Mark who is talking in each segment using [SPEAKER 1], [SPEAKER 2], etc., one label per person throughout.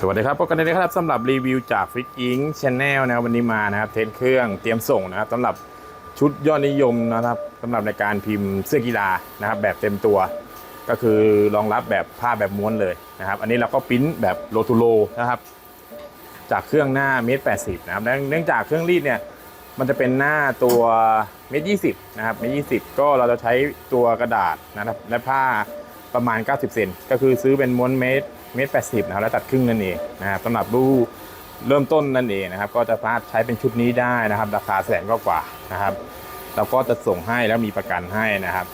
[SPEAKER 1] สวัสดีครับพบกันในครับสำหรับรีวิวจากฟิกอิงชแนลนะครับวันนี้มานะครับเทสเครื่องเตรียมส่งนะครับสำหรับชุดยอดนิยมนะครับสำหรับในการพิมพ์เสื้อกีฬานะครับแบบเต็มตัว ก็คือรองรับแบบผ้าแบบม้วนเลยนะครับ อันนี้เราก็ปริ้นแบบโลทูโลนะครับจากเครื่องหน้าเมตรแปดสิบนะครับเนื่องจากเครื่องรีดเนี่ยมันจะเป็นหน้าตัวเมตรยี่สิบนะครับเมตรยี่สิบก็เราจะใช้ตัวกระดาษนะครับและผ้าประมาณ 90 เซนก็คือซื้อเป็นม้วนเมตร เมตรแปดสิบนะครับแล้วตัดครึ่งนั่นเองนะครับสำหรับรูเริ่มต้นนั่นเองนะครับ ก็จะสามารถใช้เป็นชุดนี้ได้นะครับ ราคาแสนก็กว่านะครับเราก็จะส่งให้แล้วมีประกันให้นะครับ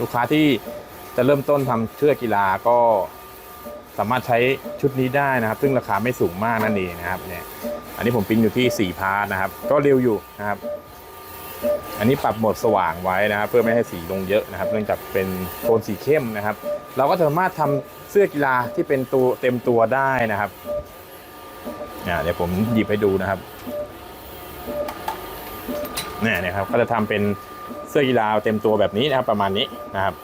[SPEAKER 1] ลูกค้าที่จะเริ่มต้นทำเสื้อกกีฬาก็สามารถใช้ชุดนี้ได้นะครับ ซึ่งราคาไม่สูงมากนั่นเองนะครับเนี่ยอันนี้ผมปริ้นอยู่ที่4พาร์ทนะครับ ก็เร็วอยู่นะครับ อันนี้ปรับโหมดสว่างไว้นะครับ เพื่อไม่ให้สีลงเยอะนะครับ เนื่องจากเป็นโทนสีเข้มนะครับ เราก็สามารถทำเสื้อกีฬาที่เป็นตัวเต็มตัวได้นะครับอ่าเดี๋ยวผมหยิบให้ดูนะครับเนี่ยนะครับก็จะทำเป็นเสื้อกีฬาเต็มตัวแบบนี้นะครับ ประมาณนี้นะครับ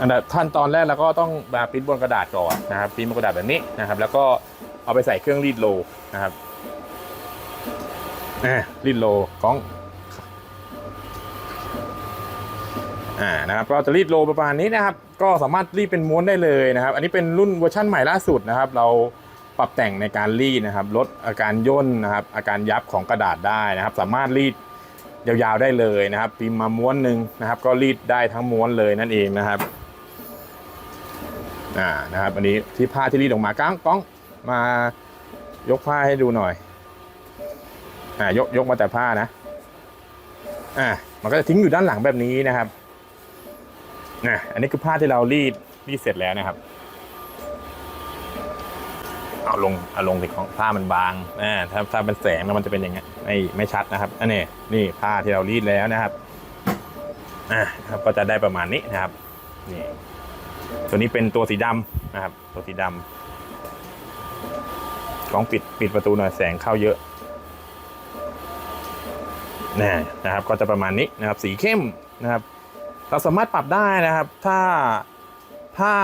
[SPEAKER 1] อันดับขั้นตอนแรกเราก็ต้องมาปริ้นบนกระดาษก่อนนะครับปริ้นบนกระดาษแบบนี้นะครับ แล้วก็เอาไปใส่เครื่องรีดโลนะครับอ่รีดโลกล้อง อ่านะครับก็จะรีดโลประมาณนี้นะครับ ก็สามารถรีดเป็นม้วนได้เลยนะครับ อันนี้เป็นรุ่นเวอร์ชั่นใหม่ล่าสุดนะครับ เราปรับแต่งในการรีดนะครับ ลดอาการย่นนะครับ อาการยับของกระดาษได้นะครับ สามารถรีดยาวๆได้เลยนะครับพิมพ์มาม้วนหนึ่งนะครับ ก็รีดได้ทั้งม้วนเลยนั่นเองนะครับอ่านะครับ อันนี้ที่ผ้าที่รีดออกมาก้างก้องมายกผ้าให้ดูหน่อยอ่ายกยกมาแต่ผ้านะอ่ามันก็จะทิ้งอยู่ด้านหลังแบบนี้นะครับ นะอันนี้คือผ้าที่เรารีดรีดเสร็จแล้วนะครับ เอาลงเอาลงสิของผ้ามันบางอ่าถ้าถ้าเป็นแสงแล้วมันจะเป็นอย่างเงี้ยไม่ไม่ชัดนะครับอันนี้นี่ผ้าที่เรารีดแล้วนะครับอ่าครับก็จะได้ประมาณนี้นะครับนี่ตัวนี้เป็นตัวสีดำนะครับ ตัวสีดำกล้องปิดปิดประตูหน่อยแสงเข้าเยอะนะนะครับ ก็จะประมาณนี้นะครับ สีเข้มนะครับ เราสามารถปรับได้นะครับ ถ้าผ้า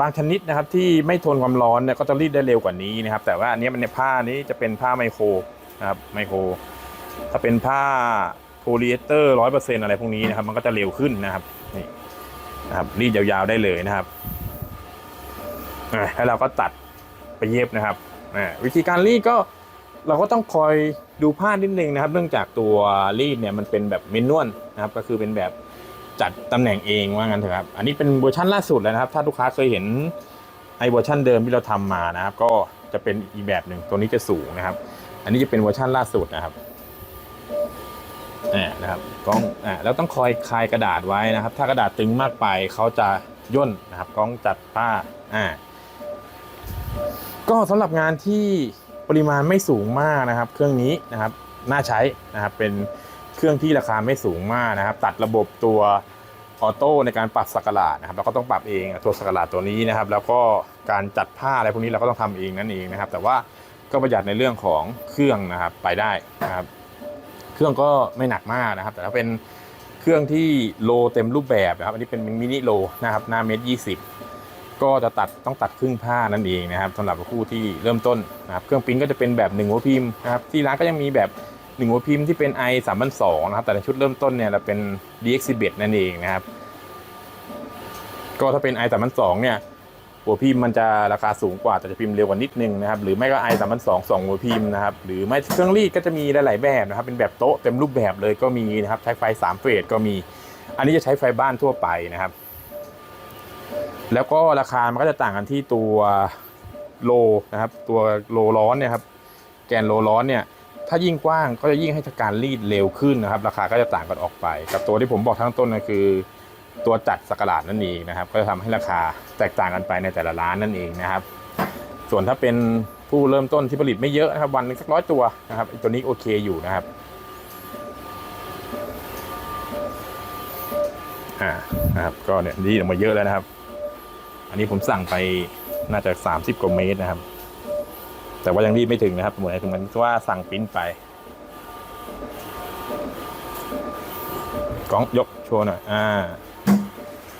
[SPEAKER 1] บางชนิดนะครับที่ไม่ทนความร้อนเนี่ยก็จะรีดได้เร็วกว่านี้นะครับ แต่ว่าอันนี้มันในยผ้านี้จะเป็นผ้าไมโครนะครับไมโคร ถ้าเป็นผ้าโพลีเอสเตอร์ร้อยเปอร์เซ็นต์อะไรพวกนี้นะครับ มันก็จะเร็วขึ้นนะครับนี่นะครับรีดยาวๆได้เลยนะครับอ่าแล้วเราก็ตัดไปเย็บนะครับวิธีการรีดก็เราก็ต้องคอยดูผ้านิดนึงนะครับ เนื่องจากตัวรีดเนี่ยมันเป็นแบบเมนนวลนะครับ ก็คือเป็นแบบ จัดตำแหน่งเองว่างั้นเถอะครับ อันนี้เป็นเวอร์ชันล่าสุดเลยนะครับ ถ้าลูกค้าเคยเห็นไอเวอร์ชันเดิมที่เราทำมานะครับ ก็จะเป็นอีกแบบหนึ่งตัวนี้จะสูงนะครับ อันนี้จะเป็นเวอร์ชันล่าสุดนะครับอ่านะครับกล้องอ่าแล้วต้องคอยคลายกระดาษไว้นะครับ ถ้ากระดาษตึงมากไปเขาจะย่นนะครับกล้องจัดผ้าอ่าก็สำหรับงานที่ปริมาณไม่สูงมากนะครับ เครื่องนี้นะครับน่าใช้นะครับเป็น เครื่องที่ราคาไม่สูงมากนะครับ ตัดระบบตัวออโต้ในการปรับสักหลาดนะครับเราก็ต้องปรับเองตัวสักหลาดตัวนี้นะครับ แล้วก็การจัดผ้าอะไรพวกนี้เราก็ต้องทำเองนั่นเองนะครับ แต่ว่าก็ประหยัดในเรื่องของเครื่องนะครับไปได้นะครับ เครื่องก็ไม่หนักมากนะครับ แต่ถ้าเป็นเครื่องที่โลเต็มรูปแบบนะครับ อันนี้เป็นมินิโลนะครับหน้าเมตรยี่สิบก็จะตัดต้องตัดครึ่งผ้านั่นเองนะครับสำหรับผู้ที่เริ่มต้นนะครับ เครื่องปิ้นก็จะเป็นแบบหนึ่งหัวพิมพ์นะครับที่ร้านก็ยังมีแบบ หนึ่งหัวพิมพ์ที่เป็น i 3 0 0นะครับ แต่ในชุดเริ่มต้นเนี่ยเราเป็น dx 11 นั่นเองนะครับ ก็ถ้าเป็น i 3 0 2เนี่ย หัวพิมพ์มันจะราคาสูงกว่า แต่จะพิมพ์เร็วกว่านิดนึงนะครับ หรือไม่ก็ i 3 0 2สองหัวพิมพ์นะครับ หรือไม่เครื่องรีดก็จะมีหลายๆแบบนะครับ เป็นแบบโต๊ะเต็มรูปแบบเลยก็มีนะครับ ใช้ไฟ3เฟสก็มี อันนี้จะใช้ไฟบ้านทั่วไปนะครับ แล้วก็ราคา มันก็จะต่างกันที่ตัวโลนะครับ ตัวโลร้อนเนี่ยครับ แกนโลร้อนเนี่ย ถ้ายิ่งกว้างก็จะยิ่งให้การรีดเร็วขึ้นนะครับ ราคาก็จะต่างกันออกไป กับตัวที่ผมบอกทั้งต้นก็คือ ตัวจัดสกราดนั่นเองนะครับ ก็จะทำให้ราคาแตกต่างกันไปในแต่ละร้านนั่นเองนะครับ ส่วนถ้าเป็นผู้เริ่มต้นที่ผลิตไม่เยอะนะครับ วันนึงสักร้อยตัวนะครับตัวนี้โอเคอยู่นะครับอ่านะครับก็เนี่ยรีออกมาเยอะแล้วนะครับ อันนี้ผมสั่งไปน่าจะ 30กว่าเมตรนะครับ แต่ว่ายังรีดไม่ถึงนะครับเหมือนถึงมันว่าสั่งปิ้นไปกล้องยกโชว์หน่อยอ่า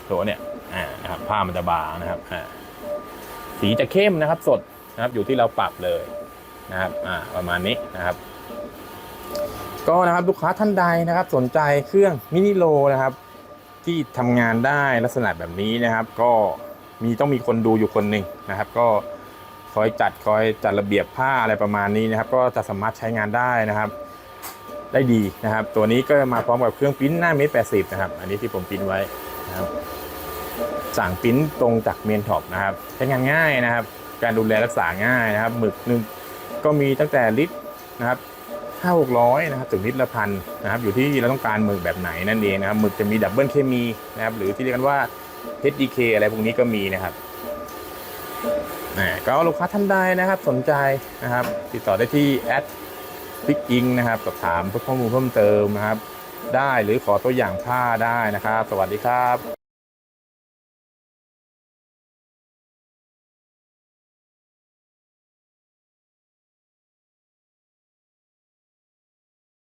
[SPEAKER 1] ตัวเนี่ยอ่านะครับผ้ามันจะบางนะครับอ่าสีจะเข้มนะครับสดนะครับอยู่ที่เราปรับเลยนะครับอ่าประมาณนี้นะครับ ก็นะครับลูกค้าท่านใดนะครับ สนใจเครื่องมินิโลนะครับ ที่ทำงานได้ลักษณะแบบนี้นะครับ ก็มีต้องมีคนดูอยู่คนหนึ่งนะครับ ก็ อยจัดคอยจัดระเบียบผ้าอะไรประมาณนี้นะครับ ก็จะสามารถใช้งานได้นะครับ ได้ดีนะครับ ตัวนี้ก็มาพร้อมกับเครื่องปริ้นหน้าเมตรแปดสิบนะครับ อันนี้ที่ผมปริ้นไว้นะครับ สั่งปริ้นตรงจากเมนท็อปนะครับ ใช้งานง่ายนะครับ การดูแลรักษาง่ายนะครับ หมึกหนึ่งก็มีตั้งแต่ลิตรนะครับห้าหกร้อยนะครับถึงลิตรละพันนะครับ อยู่ที่เราต้องการหมึกแบบไหนนั่นเองนะครับหมึกจะมีดับเบิลเคมีนะครับ หรือที่เรียกกันว่า HDK อะไรพวกนี้ก็มีนะครับ อ่าก็ลูกค้าท่านใดนะครับสนใจนะครับ ติดต่อได้ที่แอดพิกอิงนะครับสอบถามเพื่อข้อมูลเพิ่มเติมนะครับ ได้หรือขอตัวอย่างผ้าได้นะครับ สวัสดีครับ